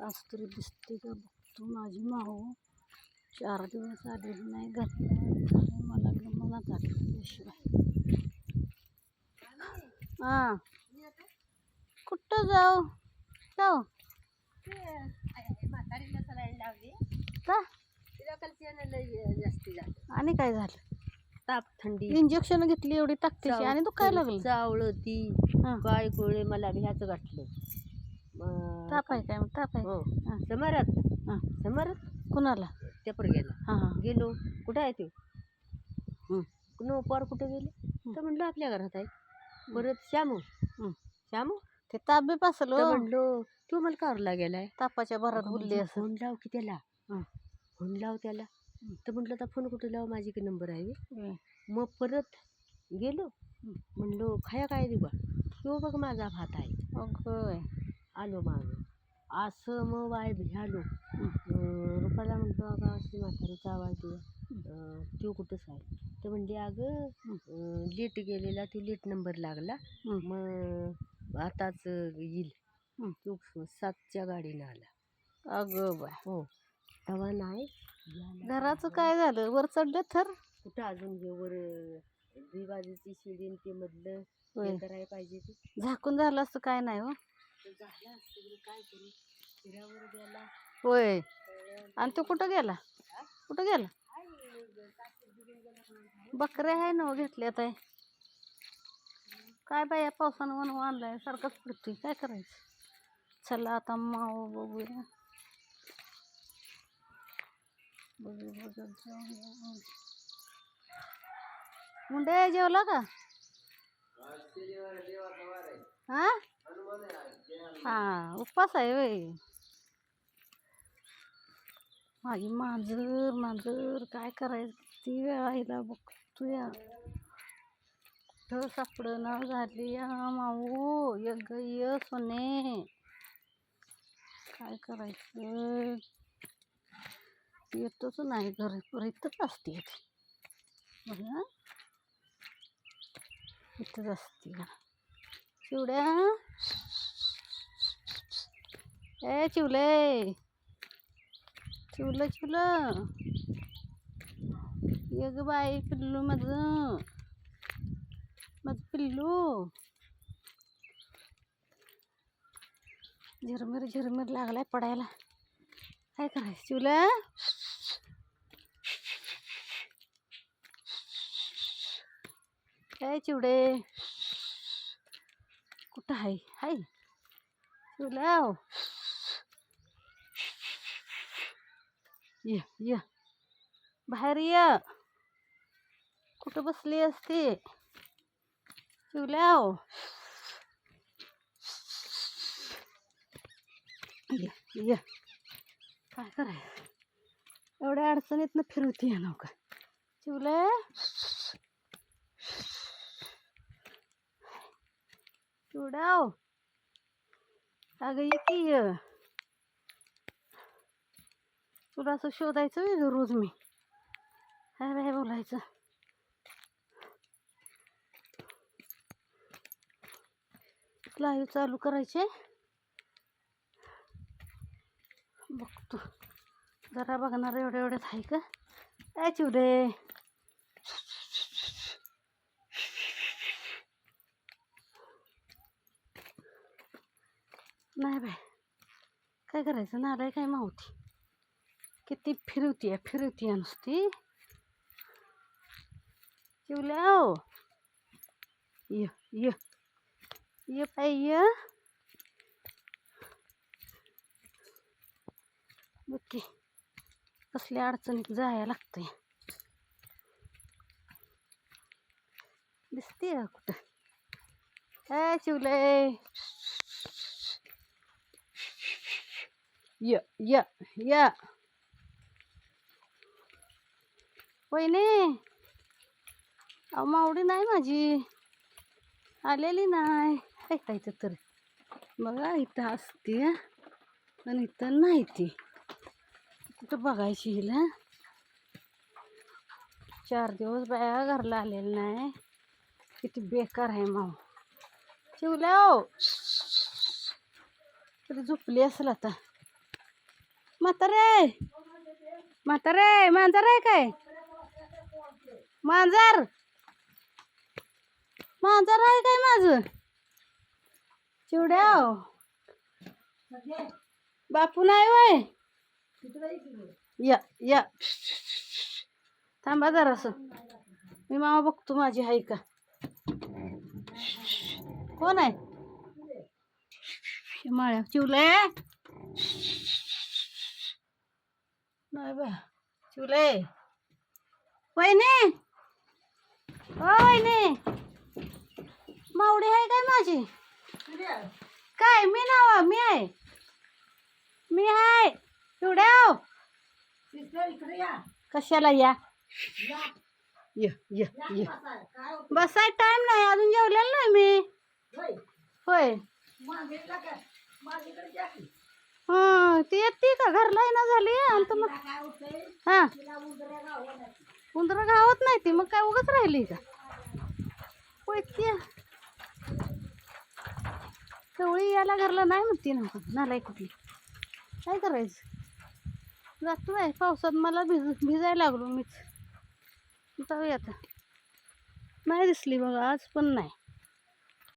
आज तरी दिसते का बघतो माझी माऊ चार दिवस आलेली नाही घातला मला आली त्याशिवाय हां. कुठं जाऊ? जाऊ. म्हातारीला सलाईन लावली का? तिला जास्ती झालं आणि काय झालं? ताप थंडी. इंजेक्शन घेतली एवढी ताकदीची आणि दुखायला लागलं? चावळ ती काय कोळे मला भ्याचं गाठलं ताप आहे काय मग? ताप आहे. हो. हां. समरत हां. समरत कुणाला? पेपर गेला हां हां. गेलो. कुठं आहे ते? हं. नो पार कुठे गेले? तर म्हणलं आपल्या घरात आहे. परत श्यामू. हं. श्यामू? ते ताप बी पासलो तर म्हणलो तू मला कारला गेलाय? तापाच्या भरात बोलली असं. फोन लाव की त्याला. हं. फोन लाव त्याला. हं. तर म्हटलं आता फोन कुठे लाव? माझी नंबर आहे. हं. मग परत गेलो. हं. म्हणलो खाया काय देऊ बा तो बघ माझा भात आहे. अगं आलो माग. असं मग वाय. अं, रुपाला म्हणतो अगं अशी म्हातारीचा आवाज दे. अं, तो कुठंच आहे तर म्हणली अगं लेट गेलेला तो लेट नंबर लागला. मग आताच येईल. तो सातच्या गाडीनं आला. अगं बाय हो. तेव्हा नाही. घराचं काय झालं? वर चढलं थर कुठं अजून हे वर दुई बाजूची शिडी ते मधलं करायला पाहिजे ते? झाकून झालं असतं काय नाही हो? होय. आणि तो कुठं गेला? कुठं गेला? बकऱ्या आहे ना हो घेतल्या आता काय बाय या पावसानं वन आणलाय सारखंच पडतोय काय करायचं? चला आता माव बघूया. बघू मुंडे जेवला का? हा? हा उपवास आहे वय माझी मांजर मांजर काय करायचं? ती वेळा हिला बघतोया. कुठं सापडना झाली? या माऊ यग य सोने. काय करायचं? येतच नाही घरी इथंच असते ती. बघा इथंच असते. का चिवड्या ए चिवले. चिवलं चिवलं. ये ग बाई पिल्लू माझं माझं पिल्लू. झिरमिर झिरमिर लागलाय पडायला. काय करायचं चिवला? काय चिवडे. हाय हाय चिवला ये ये. बाहेर ये. कुठं बसली असते? चिवल्याव ये ये. काय करायचं? एवढ्या अडचणीतनं फिरवते या नौका चिवल्या चिवडाव अगं येते ये. तुला असं शोधायचं व्हय रोज मी? काय बाय बोलायचं. लाईव्ह चालू करायचे बघतो जरा बघणार एवढे एवढेच आहे का? काय चिवडे. नाही बाय. काय करायचं? नालाय काय मावती? किती फिरवती आहे फिरवती आहे नुसती. चिवल्या ओ. ये ये. ये पाय ये. बघ कसल्या अडचणीत जायला लागतंय. दिसते का कुठं? काय चिवलंय य य य वहिने अहो मावडी नाही माझी. आलेली नाही. ऐकायचं तर. बघा इथं असते पण इथं नाही ती. तिथं बघायची हिला. चार दिवस बाया घरला आलेलं नाही. किती बेकार आहे माव. शिवल्या हो. तरी झोपली असेल आता. म्हातारे. म्हातारे मांजर आहे काय? मांजर. मांजर आहे काय माझं? चिवड्याव हो. बापू नाही वय. या या. थांबा जरास. मी मामा बघतो माझी हाय का. कोण आहे? माळ्या चिवले. नाही बा. चिवले वहिनी. ओ वहिनी. मावडी आहे काय माझी? काय मी नाव मी आहे. मी आहे. चिवड्याव कशाला या? ये. ये ये बसाय. टाइम नाही अजून जेवलेलं नाही मी. होय. हा ती येते का? घरला ना झाली? तर मग. हा. उंदर गावत नाही ती मग काय उगत राहिली का? पैसे ती कवळी याला घरला नाही म्हणते ना नालाय कुठली. काय करायचं? जातो आहे पावसात मला भिज भिजायला लागलो मीच. जाऊया आता. नाही दिसली बघा आज पण नाही.